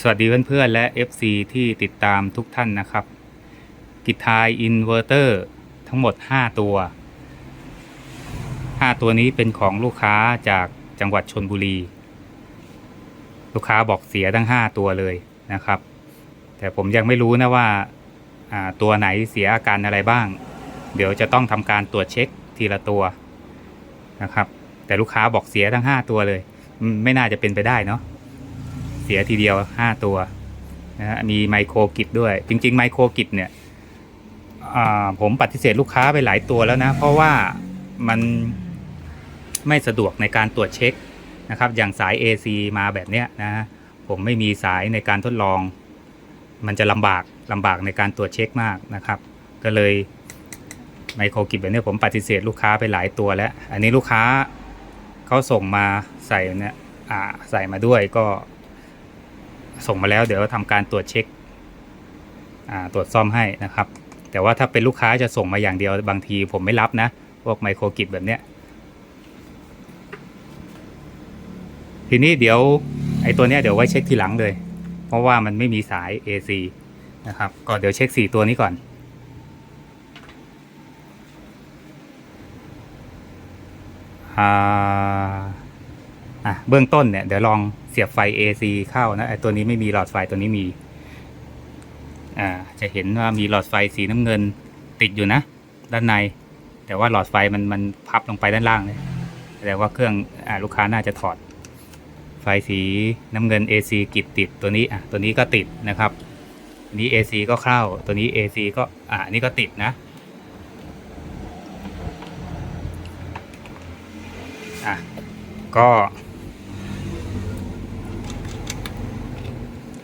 สวัสดีเพื่อนๆและ FC ที่ติดตามทุกท่านนะครับ กิทายอินเวอร์เตอร์ทั้งหมด 5 ตัว 5 ตัวนี้เป็นของลูกค้าจากจังหวัดชนบุรี ลูกค้าบอกเสียทั้ง 5 ตัวเลยนะครับ แต่ผมยังไม่รู้นะว่าตัวไหนเสียอาการอะไรบ้าง เดี๋ยวจะต้องทำการตรวจเช็คทีละตัวนะครับ แต่ลูกค้าบอกเสียทั้ง 5 ตัวเลย ไม่น่าจะเป็นไปได้เนาะ เสียทีเดียว 5 ตัวนะฮะมีไมโครกิจด้วย จริง ๆ ไมโครกิจเนี่ยผมปฏิเสธลูกค้าไปหลายตัวแล้วนะ เพราะว่ามันไม่สะดวกในการตรวจเช็คนะครับ อย่างสาย AC มาแบบเนี้ยนะผมไม่มีสายในการทดลอง มันจะลำบากลำบากในการตรวจเช็คมากนะครับ ก็เลยไมโครกิจแบบเนี้ยผมปฏิเสธลูกค้าไปหลายตัวแล้ว อันนี้ลูกค้าเขาส่งมาใส่เนี่ยใส่มาด้วยก็ ส่งมาแล้วเดี๋ยวทำการตรวจเช็คตรวจซ่อมให้นะครับ แต่ว่าถ้าเป็นลูกค้าจะส่งมาอย่างเดียวบางทีผมไม่รับนะพวกไมโครกิจแบบเนี้ยทีนี้เดี๋ยวไอ้ตัวเนี้ยเดี๋ยวไว้เช็คทีหลังเลย เพราะว่ามันไม่มีสาย AC นะครับก็เดี๋ยวเช็ค 4 ตัวนี้ก่อน อ่าอะเบื้องต้นเนี่ยเดี๋ยวลอง สียบไฟ AC เข้านะไอตัวนี้ไม่มีหลอดไฟตัวนี้มี อ่า จะเห็นว่ามีหลอดไฟสีน้ำเงินติดอยู่นะ ด้านใน แต่ว่าหลอดไฟมันมันพับลงไปด้านล่างเลยแสดงว่าเครื่องอ่าลูกค้าน่าจะถอด ไฟสีน้ำเงิน AC กิดติดตัวนี้อะตัวนี้ก็ติดนะครับนี้ AC ก็เข้า ตัวนี้ AC ก็อ่านนี้ก็ติดนะอะก็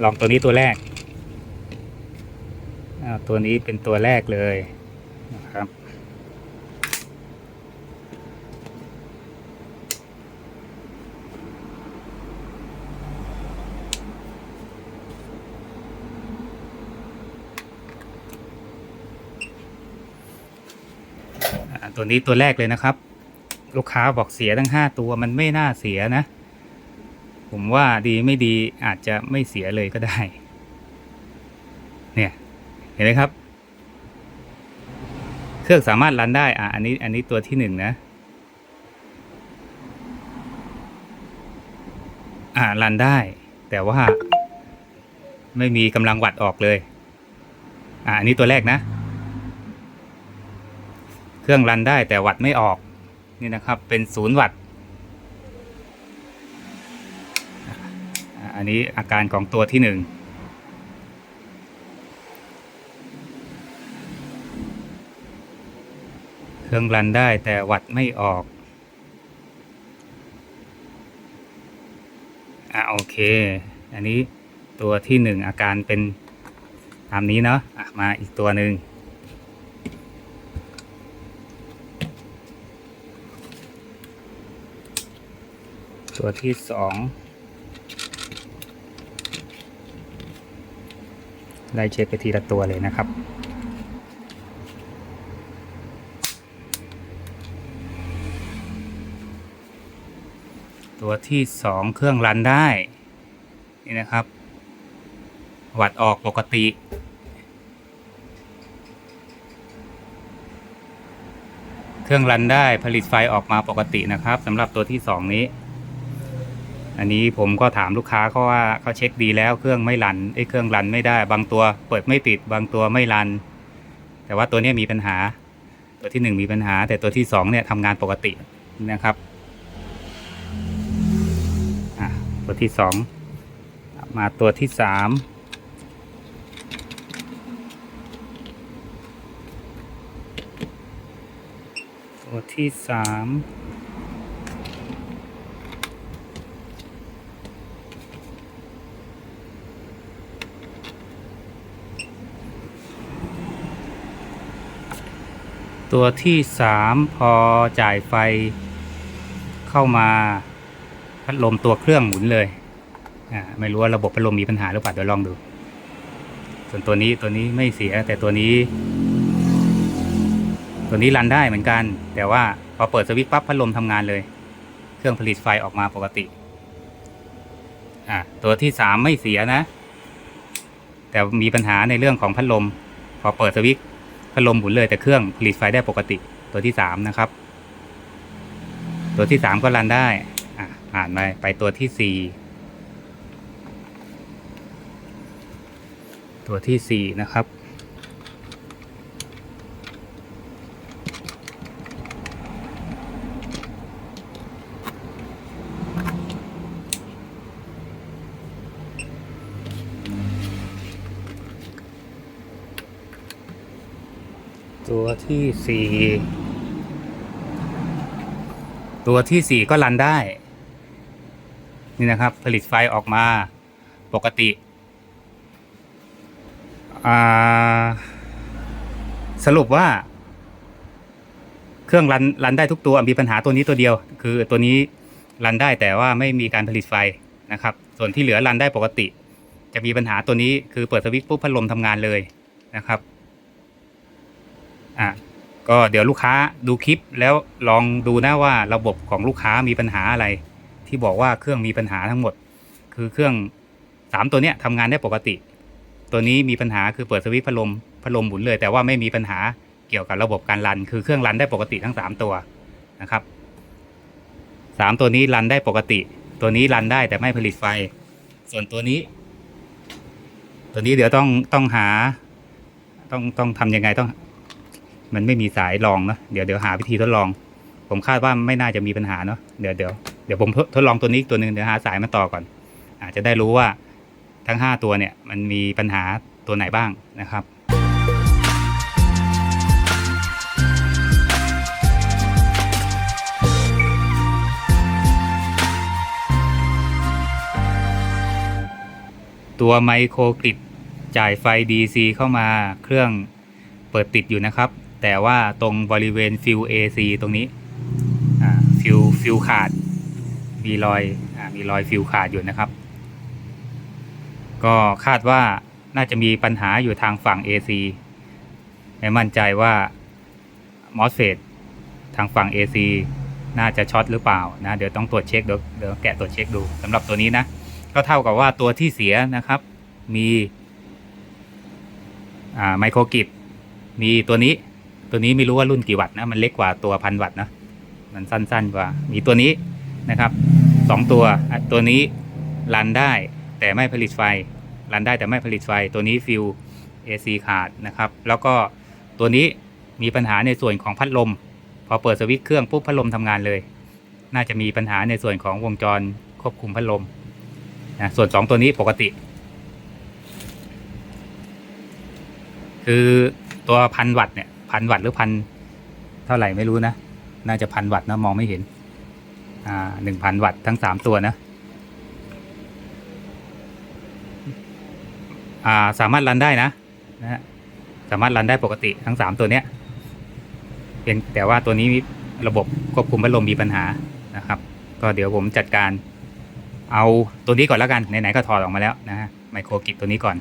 ลองตัวนี้ตัวแรกตัวนี้เป็นตัวแรกเลยนะครับ ตัวนี้ตัวแรกเลยนะครับ ลูกค้าบอกเสียทั้งห้าตัวมันไม่น่าเสียนะ ผมว่าดีไม่ดีอาจจะไม่เสียเลยก็ได้ เนี่ย เห็นไหมครับ เครื่องสามารถรันได้ อะ อันนี้อันนี้ตัวที่หนึ่งนะ อ่ารันได้ แต่ว่า ไม่มีกำลังวัดออกเลย อ่าอันนี้ตัวแรกนะ เครื่องรันได้แต่วัดไม่ออก นี่นะครับ เป็นศูนย์วัตต อันนี้อาการของตัวที่หนึ่งเครื่องรันได้แต่วัดไม่ออกอะโอเค อันนี้ตัวที่หนึ่งอาการเป็นตามนี้เนาะะมาอีกตัวหนึ่งตัวที่สอง ไล่เช็คไปทีละตัวเลยนะครับตัวที่สองเครื่องรันได้ นี่นะครับ วัดออกปกติ เครื่องรันได้ผลิตไฟออกมาปกตินะครับสำหรับตัวที่สองนี้ อันนี้ผมก็ถามลูกค้าเขาว่าเขาเช็คดีแล้วเครื่องไม่รันไอ้เครื่องรันไม่ได้ บางตัวเปิดไม่ติด บางตัวไม่รัน แต่ว่าตัวนี้มีปัญหา ตัวที่หนึ่งมีปัญหา แต่ตัวที่สองเนี่ยทำงานปกตินะครับตัวที่สองมาตัวที่สามตัวที่สาม ตัวที่สามพอจ่ายไฟเข้ามาพัดลมตัวเครื่องหมุนเลยอ่าไม่รู้ว่าระบบพัดลมมีปัญหาหรือเปล่าเดี๋ยวลองดู ส่วนตัวนี้ตัวนี้ไม่เสียแต่ตัวนี้ ตัวนี้รันได้เหมือนกัน แต่ว่าพอเปิดสวิตช์ปั๊บพัดลมทำงานเลย เครื่องผลิตไฟออกมาปกติอ่าตัวที่สามไม่เสียนะ แต่มีปัญหาในเรื่องของพัดลม พอเปิดสวิตช์ พัดลมหมุนเลยแต่เครื่องผลิตไฟได้ปกติตัวที่สามนะครับ ตัวที่สามก็รันได้อะผ่านไปไปตัวที่สี่ตัวที่สี่นะครับ ตัวที่สี่ตัวที่สี่ก็รันได้ นี่นะครับ ผลิตไฟออกมาปกติ สรุปว่า เครื่องรันรันได้ทุกตัวมีปัญหาตัวนี้ตัวเดียว คือตัวนี้รันได้แต่ว่าไม่มีการผลิตไฟนะครับ ส่วนที่เหลือรันได้ปกติ จะมีปัญหาตัวนี้คือเปิดสวิตช์ปุ๊บพัดลมทำงานเลยนะครับ อะก็เดี๋ยวลูกค้าดูคลิปแล้วลองดูนะว่าระบบของลูกค้ามีปัญหาอะไร ที่บอกว่าเครื่องมีปัญหาทั้งหมด คือเครื่องสามตัวเนี้ยทำงานได้ปกติ ตัวนี้มีปัญหาคือเปิดสวิตช์พัดลมพัดลมหมุนเลย แต่ว่าไม่มีปัญหาเกี่ยวกับระบบการรัน คือเครื่องรันได้ปกติทั้งสามตัวนะครับสามตัวนี้รันได้ปกติ ตัวนี้รันได้แต่ไม่ผลิตไฟ ส่วนตัวนี้ ตัวนี้เดี๋ยวต้องต้องหา ต้องต้องทำยังไงต้อง มันไม่มีสายรองเนาะเดี๋ยวเดี๋ยวหาวิธีทดลอง ผมคาดว่าไม่น่าจะมีปัญหาเนาะเดี๋ยวเดี๋ยวเดี๋ยวผมทดลองตัวนี้อีกตัวหนึ่งเดี๋ยวหาสายมาต่อก่อน อาจจะได้รู้ว่าทั้ง 5 ตัวเนี่ยมันมีปัญหาตัวไหนบ้างนะครับตัวไมโครกริดจ่ายไฟ DC เข้ามาเครื่องเปิดติดอยู่นะครับ แต่ว่าตรงบริเวณฟิว AC ตรงนี้ฟิวฟิวขาด มีรอยอมีรอยฟิวขาดอยู่นะครับ ก็คาดว่าน่าจะมีปัญหาอยู่ทางฝั่ง AC ไม่มั่นใจว่ามอสเฟตทางฝั่ง AC น่าจะช็อตหรือเปล่านะเดี๋ยวต้องตรวจเช็คเดี๋ยวเดี๋ยวแกะตรวจเช็คดูสำหรับตัวนี้นะก็เท่ากับว่าตัวที่เสียนะครับ มีอ่าไมโครกิดมีตัวนี้ ตัวนี้ไม่รู้ว่ารุ่นกี่วัตต์นะมันเล็กกว่าตัวพันวัตต์นะมันสั้นๆกว่า มีตัวนี้นะครับสองตัวตัวนี้รันได้แต่ไม่ผลิตไฟรันได้แต่ไม่ผลิตไฟตัวนี้ฟิว AC ขาดนะครับ แล้วก็ตัวนี้มีปัญหาในส่วนของพัดลม พอเปิดสวิตช์เครื่องปุ๊บพัดลมทำงานเลย น่าจะมีปัญหาในส่วนของวงจรควบคุมพัดลมนะส่วนสองตัวนี้ปกติ คือตัวพันวัตต์เนี่ย พันวัตต์หรือพันเท่าไหร่ไม่รู้นะ น่าจะพันวัตต์นะมองไม่เห็น อ่าหนึ่งพันวัตต์ทั้งสามตัวนะ อ่าสามารถรันได้นะนะสามารถรันได้ปกติทั้งสามตัวเนี้ยเพียงแต่ว่าตัวนี้ระบบควบคุมพัดลมมีปัญหานะครับ ก็เดี๋ยวผมจัดการเอาตัวนี้ก่อนแล้วกัน ไหนๆก็ถอดออกมาแล้วนะฮะไมโครกิดตัวนี้ก่อน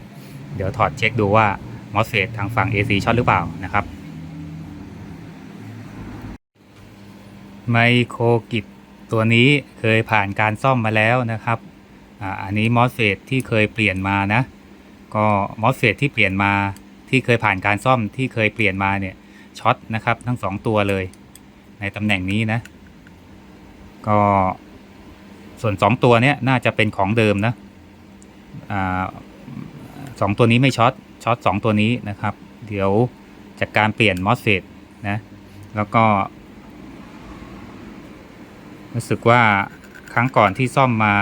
เดี๋ยวถอดเช็คดูว่ามอสเฟตทางฝั่ง AC ช็อตหรือเปล่านะครับ ไมโครกิดตัวนี้เคยผ่านการซ่อมมาแล้วนะครับอ่าอันนี้มอสเฟตที่เคยเปลี่ยนมานะ ก็มอสเฟตที่เปลี่ยนมาที่เคยผ่านการซ่อมที่เคยเปลี่ยนมาเนี่ยช็อตนะครับทั้งสองตัวเลย ในตำแหน่งนี้นะ ก็ส่วนสองตัวเนี้ยน่าจะเป็นของเดิมนะอ่าสองตัวนี้ไม่ช็อตช็อตสองตัวนี้นะครับ เดี๋ยวจากการเปลี่ยนมอสเฟตนะแล้วก็ รู้สึกว่าครั้งก่อนที่ซ่อมมา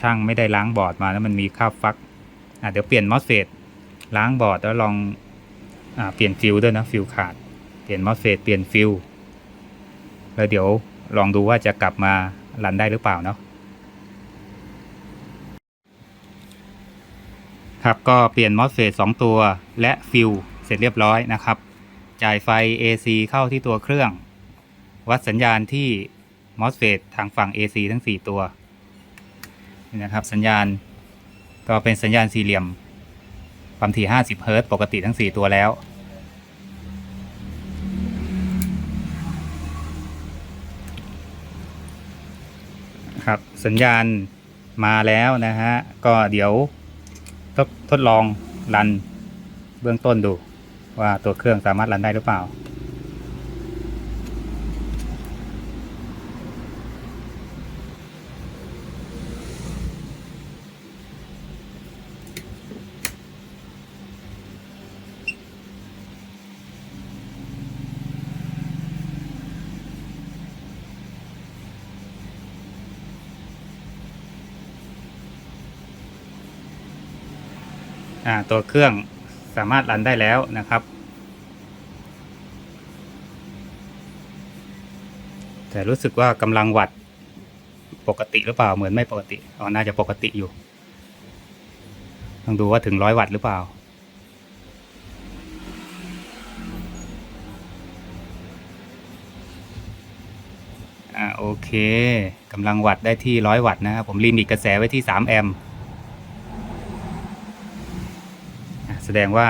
ช่างไม่ได้ล้างบอร์ดมาแล้วมันมีคราบฟักอะเดี๋ยวเปลี่ยนมอสเฟตล้างบอร์ดแล้วลองอ่าเปลี่ยนฟิลด้วยนะฟิลขาดเปลี่ยนมอสเฟตเปลี่ยนฟิลแล้วเดี๋ยวลองดูว่าจะกลับมารันได้หรือเปล่าเนาะครับก็เปลี่ยนมอสเฟตสองตัวและฟิลเสร็จเรียบร้อยนะครับ จ่ายไฟ AC เข้าที่ตัวเครื่อง วัดสัญญาณที่ มอสเฟตทางฝั่ง AC ทั้ง 4 ตัวนี่นะครับ สัญญาณก็เป็นสัญญาณสี่เหลี่ยม ความถี่ 50 เฮิรตซ์ปกติทั้ง 4 ตัวแล้ว ครับสัญญาณมาแล้วนะฮะ ก็เดี๋ยวทดลองรันเบื้องต้นดูว่าตัวเครื่องสามารถรันได้หรือเปล่า ตัวเครื่องสามารถรันได้แล้วนะครับ แต่รู้สึกว่ากำลังวัดปกติหรือเปล่าเหมือนไม่ปกติอ๋อน่าจะปกติอยู่ต้องดูว่าถึงร้อยวัตต์หรือเปล่าอ่าโอเคกำลังวัดได้ที่ร้อยวัตต์นะครับผมลิมิตกระแสไว้ที่สามแอมป์ อะ แสดงว่า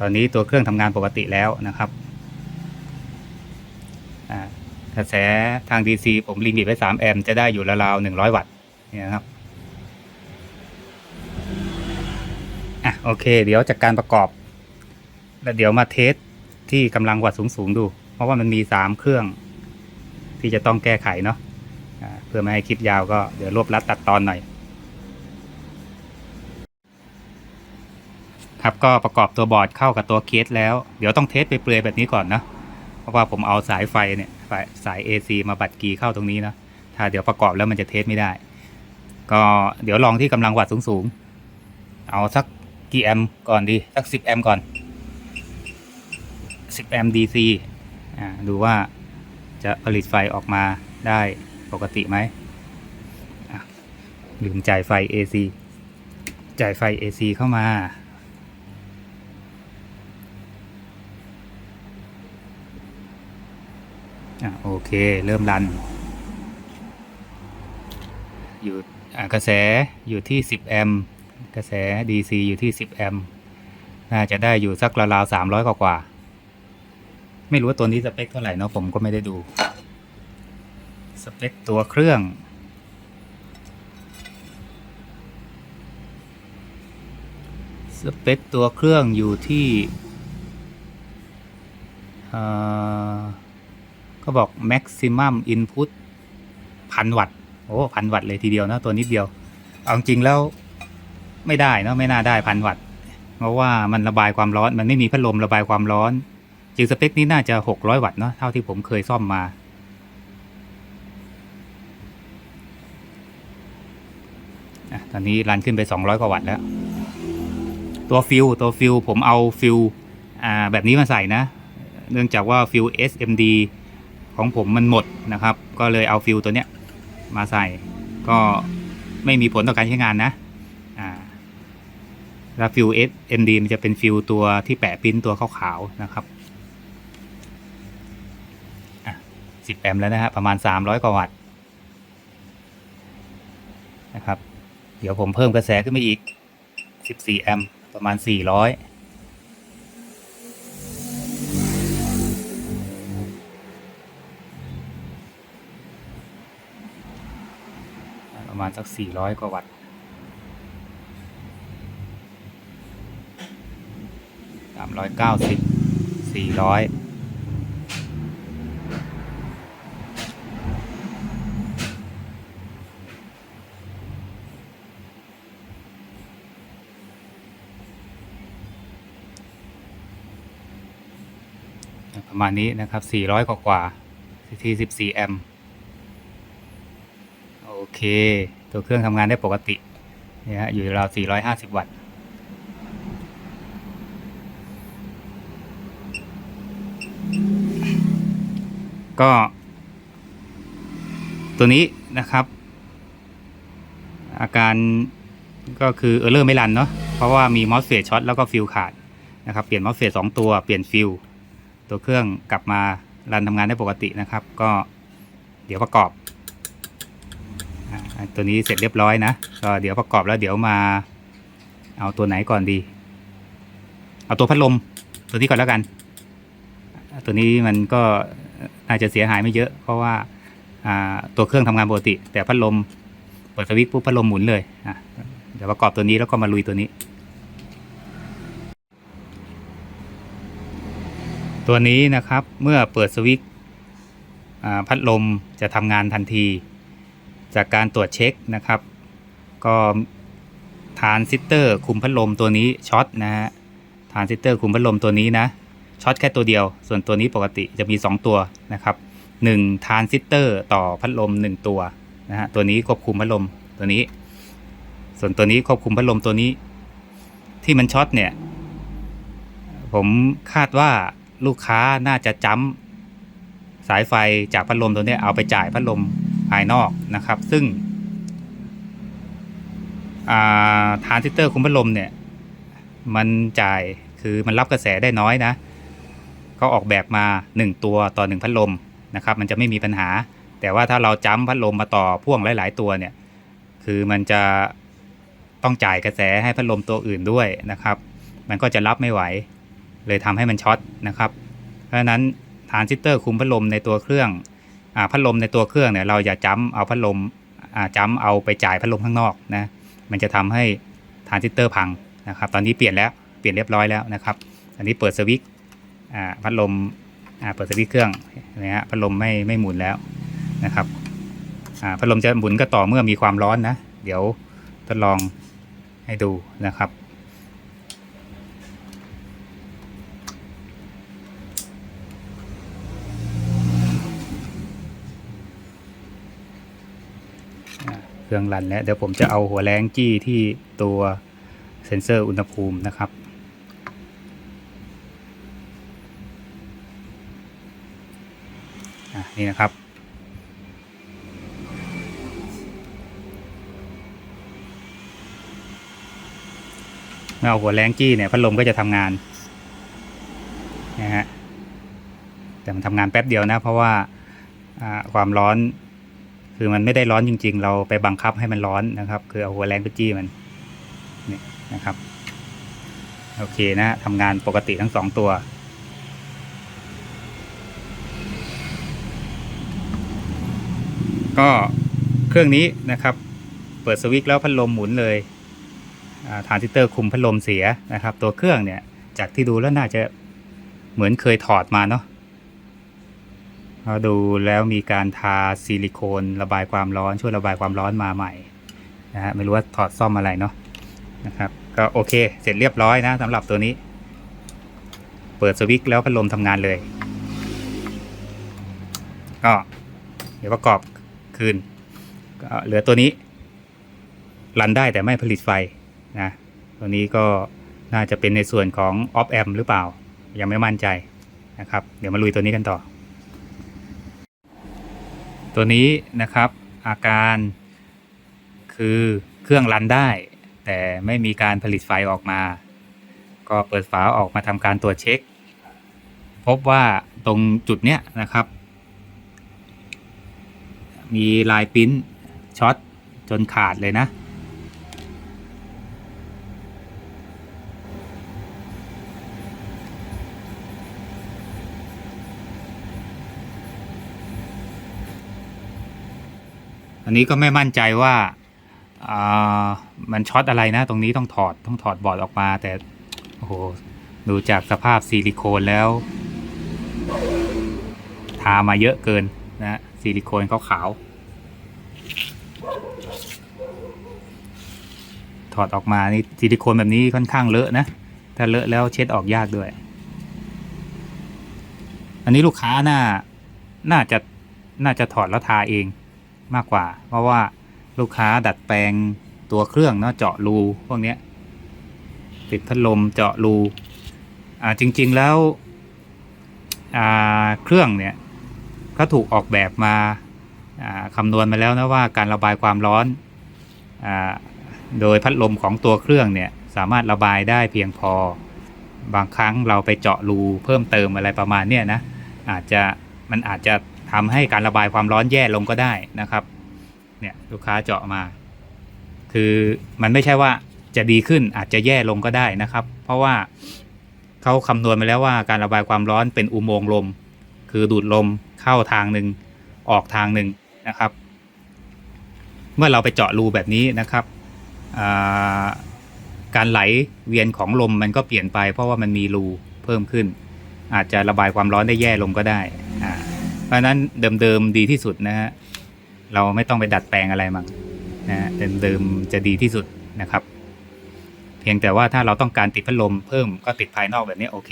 ตอนนี้ตัวเครื่องทำงานปกติแล้วนะครับกระแสทาง DC ผมลิมิตไว้ 3 แอมป์จะได้อยู่ราวๆ100 วัตต์เนี่ยนะครับอะโอเค เดี๋ยวจากการประกอบ แล้วเดี๋ยวมาเทสที่กำลังวัตต์สูง ๆ ดู เพราะว่ามันมี 3 เครื่องที่จะต้องแก้ไขเนาะอ่าเพื่อไม่ให้คลิปยาวก็เดี๋ยวรวบรัดตัดตอนหน่อย ครับก็ประกอบตัวบอร์ดเข้ากับตัวเคสแล้ว เดี๋ยวต้องเทสไปเปลือยแบบนี้ก่อนนะเพราะว่าผมเอาสายไฟเนี่ยสายสาย AC มาบัดกีเข้าตรงนี้นะถ้าเดี๋ยวประกอบแล้วมันจะเทสไม่ได้ ก็เดี๋ยวลองที่กำลังวัตต์สูงๆ เอาสักกี่แอมป์ก่อนดีสัก10แอมป์ก่อน10แอมป์ DC อ่าดูว่าจะผลิตไฟออกมาได้ปกติไหมลืมจ่ายไฟ AC จ่ายไฟ AC เข้ามา อะ โอเค เริ่มรัน อยู่กระแสอยู่ที่ 10 แอมป์กระแส DC อยู่ที่ 10 แอมป์น่าจะได้อยู่สักราวๆ300กว่ากว่า ไม่รู้ว่าตัวนี้สเปคเท่าไหร่เนาะผมก็ไม่ได้ดู สเปคตัวเครื่อง สเปคตัวเครื่องอยู่ที่อ่า ก็บอก maximum input พันวัตต์โอ้พันวัตต์เลยทีเดียวนะตัวนิดเดียว เอาจริงแล้วไม่ได้เนอะไม่น่าได้พันวัตต์เพราะว่ามันระบายความร้อนมันไม่มีพัดลมระบายความร้อนจริงสเปคนี้น่าจะ 600 วัตต์เนาะเท่าที่ผมเคยซ่อมมา ตอนนี้รันขึ้นไป 200 กว่าวัตต์แล้ว ตัวฟิลตัวฟิลผมเอาฟิลแบบนี้มาใส่นะ เนื่องจากว่าฟิล SMD ของผมมันหมดนะครับ ก็เลยเอาฟิลตัวเนี้ยมาใส่ก็ไม่มีผลต่อการใช้งานนะอ่าแล้วฟิล SMD มันจะเป็นฟิลตัวที่แปะปิ้นตัวขาวๆนะครับอะ10แอมป์แล้วนะฮะประมาณ 300 กว่าวัตต์นะครับ เดี๋ยวผมเพิ่มกระแสขึ้นมาอีก 14 แอมป์ประมาณ 400 ประมาณสักสี่ร้อยกว่าวัตต์สามร้อยเก้าสิบสี่ร้อยประมาณนี้นะครับ 400 กว่ากว่าที14 แอมป์ เค ตัวเครื่องทำงานได้ปกตินี่ฮะอยู่ราว450 วัตต์ก็ ตัวนี้นะครับ อาการก็คือเออร์เลอร์ไม่รันเนาะเพราะว่ามีมอสเฟตช็อตแล้วก็ฟิลขาดนะครับ เปลี่ยนมอสเฟตสองตัวเปลี่ยนฟิลตัวเครื่องกลับมารันทำงานได้ปกตินะครับ ก็เดี๋ยวประกอบ ตัวนี้เสร็จเรียบร้อยนะก็เดี๋ยวประกอบแล้วเดี๋ยวมาเอาตัวไหนก่อนดี เอาตัวพัดลม ตัวนี้ก่อนแล้วกัน ตัวนี้มันก็น่าจะเสียหายไม่เยอะ เพราะว่าตัวเครื่องทำงานปกติ แต่พัดลมเปิดสวิตช์ปุ๊บพัดลมหมุนเลยเดี๋ยวประกอบตัวนี้แล้วก็มาลุยตัวนี้ ตัวนี้นะครับเมื่อเปิดสวิตช์พัดลมจะทำงานทันที จากการตรวจเช็คนะครับ ก็ทานซิสเตอร์คุมพัดลมตัวนี้ช็อตนะฮะทานซิสเตอร์คุมพัดลมตัวนี้นะช็อตแค่ตัวเดียว ส่วนตัวนี้ปกติจะมี 2 ตัวนะครับ1ทานซิสเตอร์ต่อพัดลม 1 ตัวนะฮะตัวนี้ควบคุมพัดลมตัวนี้ ส่วนตัวนี้ควบคุมพัดลมตัวนี้ ที่มันช็อตเนี่ย ผมคาดว่าลูกค้าน่าจะจำสายไฟจากพัดลมตัวนี้เอาไปจ่ายพัดลม ภายนอกนะครับ ซึ่งาทรานซิสเตอร์คุมพัดลมเนี่ย มันจ่ายคือมันรับกระแสได้น้อยนะเขาออกแบบมา 1 ตัวต่อ 1 พัดลมนะครับ มันจะไม่มีปัญหา แต่ว่าถ้าเราจ้ำพัดลมมาต่อพ่วงหลาย ๆ ตัวเนี่ย คือมันจะต้องจ่ายกระแสให้พัดลมตัวอื่นด้วยนะครับ มันก็จะรับไม่ไหว เลยทำให้มันช็อตนะครับ เพราะฉะนั้นฐานซิสเตอร์คุมพัดลมในตัวเครื่อง พัดลมในตัวเครื่องเนี่ยเราอย่าจ้ำเอาพัดลมอ่าจ้ำเอาไปจ่ายพัดลมข้างนอกนะมันจะทำให้ฐานซิสเตอร์พังนะครับตอนนี้เปลี่ยนแล้วเปลี่ยนเรียบร้อยแล้วนะครับอันนี้เปิดสวิตช์อ่าพัดลมอ่าเปิดสวิตช์เครื่องนะฮะพัดลมไม่ไม่หมุนแล้วนะครับอ่าพัดลมจะหมุนก็ต่อเมื่อมีความร้อนนะ เดี๋ยวทดลองให้ดูนะครับ เครื่องรันแล้วเดี๋ยวผมจะเอาหัวแรงจี้ที่ตัวเซ็นเซอร์อุณหภูมินะครับ นี่นะครับ เมื่อเอาหัวแรงจี้เนี่ยพัดลมก็จะทำงานนะฮะแต่มันทำงานแป๊บเดียวนะ เพราะว่าความร้อน คือมันไม่ได้ร้อนจริง ๆ เราไปบังคับให้มันร้อนนะครับ คือเอาหัวแรงไปจี้มันนี่นะครับ โอเคนะทำงานปกติทั้งสองตัวก็เครื่องนี้นะครับ เปิดสวิตช์แล้วพัดลมหมุนเลยอ่าทรานซิสเตอร์คุมพัดลมเสียนะครับ ตัวเครื่องเนี่ยจากที่ดูแล้วน่าจะเหมือนเคยถอดมาเนาะ ดูแล้วมีการทาซิลิโคนระบายความร้อนช่วยระบายความร้อนมาใหม่นะฮะไม่รู้ว่าถอดซ่อมอะไรเนาะนะครับก็โอเคเสร็จเรียบร้อยนะสำหรับตัวนี้ เปิดสวิตช์แล้วพัดลมทำงานเลย ก็เดี๋ยวประกอบคืนก็เหลือตัวนี้ รันได้แต่ไม่ผลิตไฟนะตัวนี้ก็น่าจะเป็นในส่วนของออฟแอมหรือเปล่า ยังไม่มั่นใจนะครับ เดี๋ยวมาลุยตัวนี้กันต่อ ตัวนี้นะครับอาการคือเครื่องรันได้ แต่ไม่มีการผลิตไฟออกมา ก็เปิดฝาออกมาทำการตรวจเช็ค พบว่าตรงจุดเนี้ยนะครับ มีลายปิ้นช็อตจนขาดเลยนะ อันนี้ก็ไม่มั่นใจว่าอ่ามันช็อตอะไรนะ ตรงนี้ต้องถอดต้องถอดบอร์ดออกมา แต่โอ้โหดูจากสภาพซิลิโคนแล้ว ทามาเยอะเกินนะซิลิโคนเขาขาว ถอดออกมานี่ซิลิโคนแบบนี้ค่อนข้างเลอะนะ ถ้าเลอะแล้วเช็ดออกยากด้วย อันนี้ลูกค้าน่า น่าจะน่าจะถอดแล้วทาเอง มากกว่า เพราะว่าลูกค้าดัดแปลงตัวเครื่องเนาะเจาะรูพวกเนี้ยติดพัดลมเจาะรูอ่าจริง ๆแล้วอ่าเครื่องเนี่ยก็ถูกออกแบบมาอ่าคำนวณมาแล้วนะว่าการระบายความร้อนอ่าโดยพัดลมของตัวเครื่องเนี่ยสามารถระบายได้เพียงพอ บางครั้งเราไปเจาะรูเพิ่มเติมอะไรประมาณเนี้ยนะอาจจะมันอาจจะ ทำให้การระบายความร้อนแย่ลงก็ได้นะครับ เนี่ยลูกค้าเจาะมา คือมันไม่ใช่ว่าจะดีขึ้นอาจจะแย่ลงก็ได้นะครับ เพราะว่าเขาคำนวณมาแล้วว่าการระบายความร้อนเป็นอุโมงค์ลม คือดูดลมเข้าทางหนึ่งออกทางหนึ่งนะครับ เมื่อเราไปเจาะรูแบบนี้นะครับการไหลเวียนของลมมันก็เปลี่ยนไป เพราะว่ามันมีรูเพิ่มขึ้น อาจจะระบายความร้อนได้แย่ลงก็ได้อ่า เพราะนั้นเดิมๆดีที่สุดนะฮะเราไม่ต้องไปดัดแปลงอะไรมั้งนะเดิมๆจะดีที่สุดนะครับ เพียงแต่ว่าถ้าเราต้องการติดพัดลมเพิ่มก็ติดภายนอกแบบนี้โอเค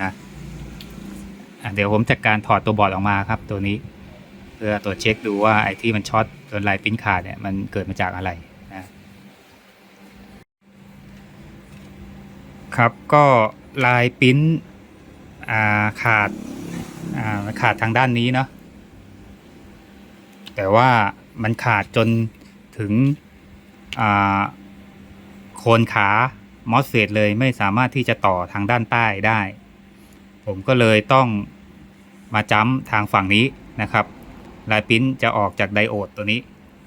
นะเดี๋ยวผมจัดการถอดตัวบอร์ดออกมาครับตัวนี้ เพื่อตรวจเช็คดูว่าไอ้ที่มันช็อตจนลายปิ้นขาดเนี่ยมันเกิดมาจากอะไรนะครับก็ลายปิ้น ขาดาขาดทางด้านนี้เนาะแต่ว่ามันขาดจนถึงโคนขามอสเฟตเลยไม่สามารถที่จะต่อทางด้านใต้ได้ ผมก็เลยต้องมาจ้ำทางฝั่งนี้นะครับ ลายปิ้นจะออกจากไดโอดตัวนี้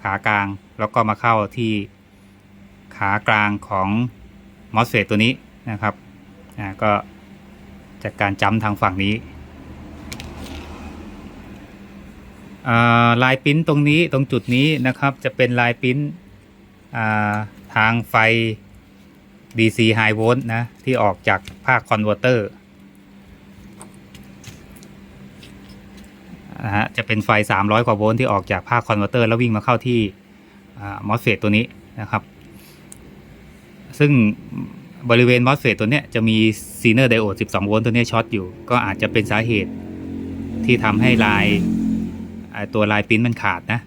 ขากลางแล้วก็มาเข้าที่ขากลางของมอสเฟตตัวนี้นะครับ อ่า ก็ จากการจำทางฝั่งนี้ลายปิ้นตรงนี้ตรงจุดนี้นะครับจะเป็นลายปิ้นาทางไฟ DC High Volt นะที่ออกจากภาคคอนเวอร์เตอร์นะฮะจะเป็นไฟ 300 กว่าโวลต์ที่ออกจากภาคคอนเวอร์เตอร์แล้ววิ่งมาเข้าที่มอสเฟตตัวนี้นะครับ ซึ่ง บริเวณมอสเฟตตัวเนี้ยจะมีซีเนอร์ไดโอด 12 โวลต์ตัวเนี้ยช็อตอยู่ ก็อาจจะเป็นสาเหตุที่ทำให้ลายตัวลายปิ้นมันขาดนะ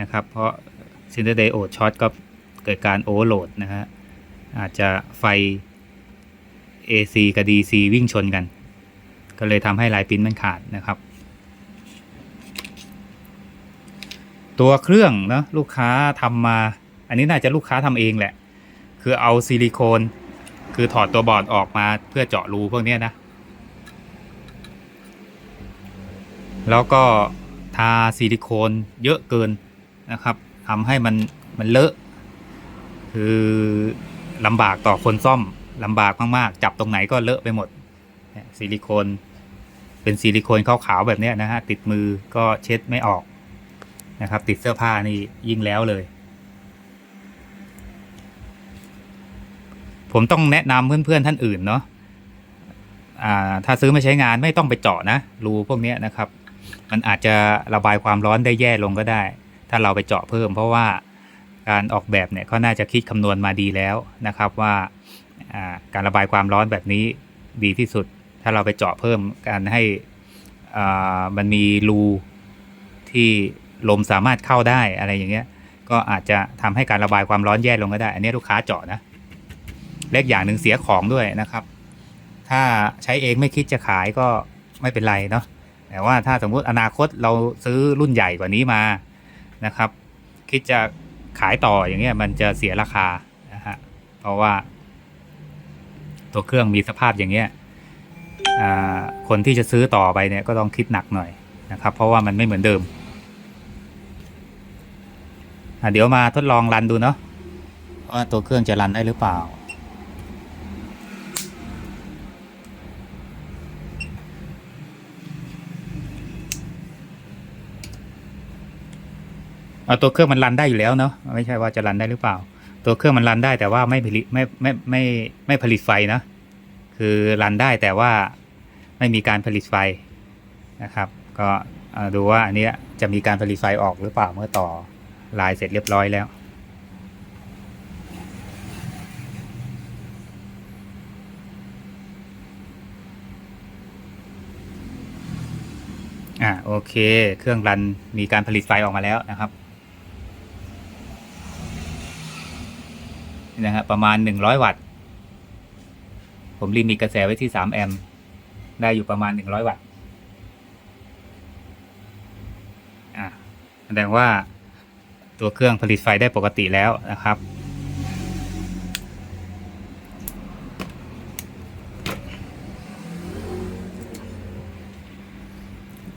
นะครับ เพราะซีเนอร์ไดโอดช็อตก็เกิดการโอเวอร์โหลดนะฮะอาจจะไฟ AC กับ DC วิ่งชนกัน ก็เลยทำให้ลายปิ้นมันขาดนะครับ ตัวเครื่องเนาะลูกค้าทำมา อันนี้น่าจะลูกค้าทำเองแหละ คือเอาซิลิโคน คือถอดตัวบอร์ดออกมาเพื่อเจาะรูพวกนี้นะ แล้วก็ทาซิลิโคนเยอะเกินนะครับทำให้มันมันเลอะ คือลำบากต่อคนซ่อมลำบากมากๆ จับตรงไหนก็เลอะไปหมดซิลิโคนเป็นซิลิโคนขาวๆแบบนี้นะฮะติดมือก็เช็ดไม่ออกนะครับ ติดเสื้อผ้านี่ยิ่งแล้วเลย ผมต้องแนะนำเพื่อนๆท่านอื่นเนาะอ่าถ้าซื้อมาใช้งานไม่ต้องไปเจาะนะรูพวกนี้นะครับ มันอาจจะระบายความร้อนได้แย่ลงก็ได้ ถ้าเราไปเจาะเพิ่ม เพราะว่าการออกแบบเนี่ยเขาน่าจะคิดคำนวณมาดีแล้วนะครับว่าอ่าการระบายความร้อนแบบนี้ดีที่สุด ถ้าเราไปเจาะเพิ่มการให้อ่ามันมีรูที่ลมสามารถเข้าได้อะไรอย่างเงี้ยก็อาจจะทำให้การระบายความร้อนแย่ลงก็ได้ อันนี้ลูกค้าเจาะนะ เล็กอย่างหนึ่งเสียของด้วยนะครับ ถ้าใช้เองไม่คิดจะขายก็ไม่เป็นไรเนาะแต่ว่าถ้าสมมุติอนาคตเราซื้อรุ่นใหญ่กว่านี้มานะครับ คิดจะขายต่ออย่างเงี้ยมันจะเสียราคานะฮะเพราะว่า ตัวเครื่องมีสภาพอย่างเงี้ยอ่าคนที่จะซื้อต่อไปเนี่ยก็ต้องคิดหนักหน่อยนะครับ เพราะว่ามันไม่เหมือนเดิมเดี๋ยวมาทดลองรันดูเนาะว่าตัวเครื่องจะรันได้หรือเปล่า เอาตัวเครื่องมันรันได้อยู่แล้วเนาะไม่ใช่ว่าจะรันได้หรือเปล่า ตัวเครื่องมันรันได้แต่ว่าไม่ผลิตไม่ไม่ไม่ไม่ผลิตไฟนะ คือรันได้แต่ว่าไม่มีการผลิตไฟนะครับ ก็ดูว่าอันนี้จะมีการผลิตไฟออกหรือเปล่าเมื่อต่อลายเสร็จเรียบร้อยแล้วอ่าโอเค เครื่องรันมีการผลิตไฟออกมาแล้วนะครับ นะฮะประมาณ 100 วัตต์ ผมลิมิตกระแสไว้ที่ 3 แอมป์ได้อยู่ประมาณ 100 วัตต์อ่าแสดงว่าตัวเครื่องผลิตไฟได้ปกติแล้วนะครับ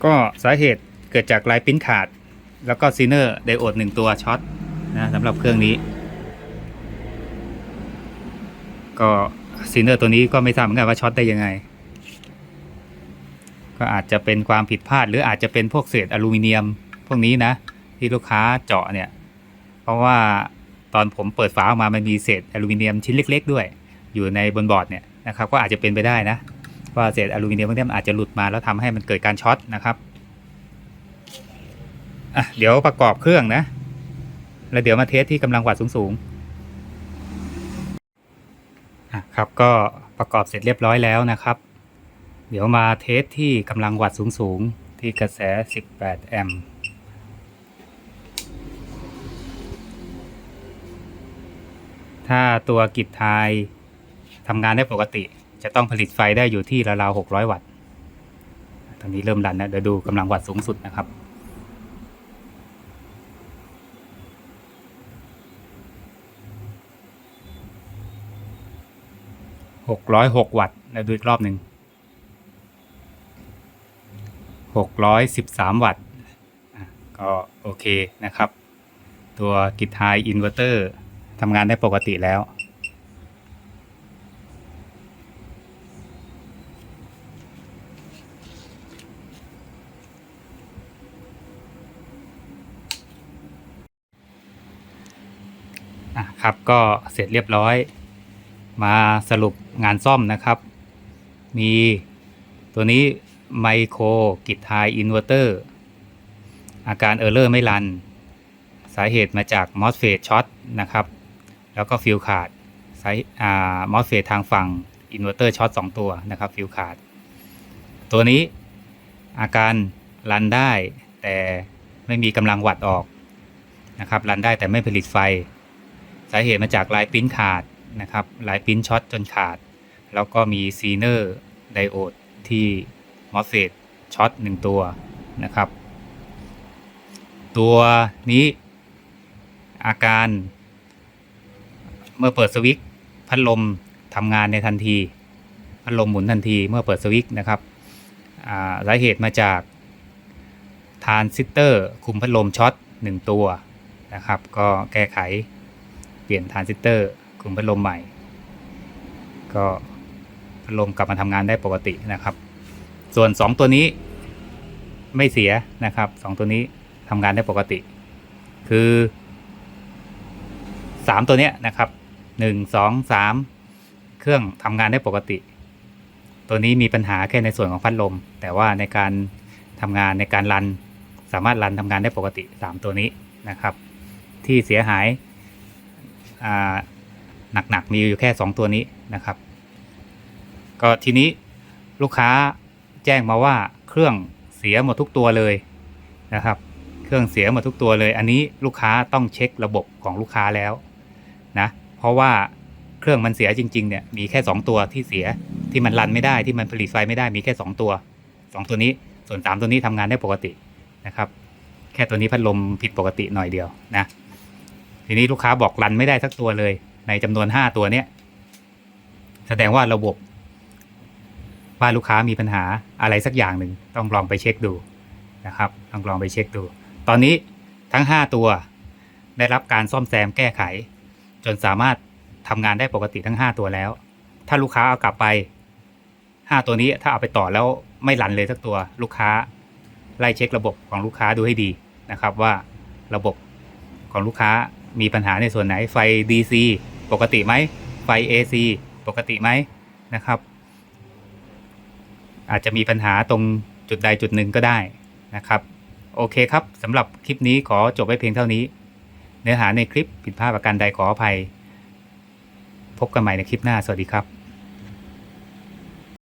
ก็สาเหตุเกิดจากลายปิ้นขาด แล้วก็ซีเนอร์ไดโอดหนึ่งตัวช็อตนะสำหรับเครื่องนี้ ก็ซีเนอร์ตัวนี้ก็ไม่ทราบเหมือนกันว่าช็อตได้ยังไง ก็อาจจะเป็นความผิดพลาด หรืออาจจะเป็นพวกเศษอลูมิเนียมพวกนี้นะ ที่ลูกค้าเจาะเนี่ย เพราะว่าตอนผมเปิดฝาออกมามันมีเศษอลูมิเนียมชิ้นเล็ก ๆ ด้วย อยู่ในบนบอร์ดเนี่ยนะครับก็อาจจะเป็นไปได้นะว่าเศษอลูมิเนียมพวกนี้อาจจะหลุดมาแล้วทำให้มันเกิดการช็อตนะครับอะเดี๋ยวประกอบเครื่องนะ แล้วเดี๋ยวมาเทสที่กำลังวัดสูงๆ ครับก็ประกอบเสร็จเรียบร้อยแล้วนะครับ เดี๋ยวมาเทสที่กำลังวัดสูงๆ ที่กระแส 18 แอมป์ถ้าตัวกิจทายทำงานได้ปกติ จะต้องผลิตไฟได้อยู่ที่ราวๆ600 วัตต์ ตอนนี้เริ่มรันนะเดี๋ยวดูกำลังวัตต์สูงสุดนะครับ 606 วัตต์แล้วดูอีกรอบหนึ่ง613 วัตต์ก็โอเคนะครับ ตัวกิจไฮอินเวอร์เตอร์ทำงานได้ปกติแล้วอะครับก็เสร็จเรียบร้อย มาสรุปงานซ่อมนะครับ มีตัวนี้ไมโครกิจไฮอินเวอร์เตอร์อาการเออร์เลอร์ไม่รัน สาเหตุมาจากมอสเฟตช็อตนะครับ แล้วก็ฟิวขาดสายอ่ามอสเฟตทางฝั่งอินเวอร์เตอร์ช็อต2ตัวนะครับฟิวขาด ตัวนี้อาการรันได้แต่ไม่มีกำลังวัดออกนะครับรันได้แต่ไม่ผลิตไฟ สาเหตุมาจากลายปิ้นขาด นะครับลายปิ้นช็อตจนขาด แล้วก็มีซีเนอร์ไดโอดที่มอสเฟตช็อต1ตัวนะครับ ตัวนี้อาการเมื่อเปิดสวิตช์พัดลมทำงานในทันที พัดลมหมุนทันทีเมื่อเปิดสวิตช์นะครับสาเหตุมาจากทรานซิสเตอร์คุมพัดลมช็อต1ตัวนะครับ ก็แก้ไขเปลี่ยนทรานซิสเตอร์ คุมพัดลมใหม่ ก็พัดลมกลับมาทำงานได้ปกตินะครับ ส่วน 2 ตัวนี้ไม่เสียนะครับสองตัวนี้ทำงานได้ปกติ คือ 3 ตัวเนี้ยนะครับ 1 2 3 เครื่องทำงานได้ปกติ ตัวนี้มีปัญหาแค่ในส่วนของพัดลม แต่ว่าในการทำงานในการรันสามารถรันทำงานได้ปกติ 3 ตัวนี้นะครับ ที่เสียหายอ่า หนักๆมีอยู่แค่ 2 ตัวนี้นะครับ ก็ทีนี้ลูกค้าแจ้งมาว่าเครื่องเสียหมดทุกตัวเลยนะครับ เครื่องเสียหมดทุกตัวเลย อันนี้ลูกค้าต้องเช็คระบบของลูกค้าแล้วนะเพราะว่าเครื่องมันเสียจริงๆเนี่ยมีแค่ 2 ตัวที่เสียที่มันรันไม่ได้ที่มันผลิตไฟไม่ได้มีแค่ 2 ตัว 2 ตัวนี้ส่วน 3 ตัวนี้ทำงานได้ปกตินะครับ แค่ตัวนี้พัดลมผิดปกติหน่อยเดียวนะทีนี้ลูกค้าบอกรันไม่ได้สักตัวเลย ในจำนวน 5 ตัวเนี้ยแสดงว่าระบบบ้านลูกค้ามีปัญหาอะไรสักอย่างหนึ่งต้องลองไปเช็คดูนะครับต้องลองไปเช็คดู ตอนนี้ทั้ง 5 ตัวได้รับการซ่อมแซมแก้ไข จนสามารถทำงานได้ปกติทั้ง 5 ตัวแล้ว ถ้าลูกค้าเอากลับไป 5 ตัวนี้ถ้าเอาไปต่อแล้วไม่รันเลยสักตัวลูกค้าไล่เช็คระบบของลูกค้าดูให้ดีนะครับว่าระบบของลูกค้ามีปัญหาในส่วนไหนไฟ DC ปกติไหมไฟ AC ปกติไหมนะครับ อาจจะมีปัญหาตรงจุดใดจุดหนึ่งก็ได้นะครับ โอเคครับสำหรับคลิปนี้ขอจบไว้เพียงเท่านี้ เนื้อหาในคลิปผิดพลาดประการใดขออภัย พบกันใหม่ในคลิปหน้า สวัสดีครับ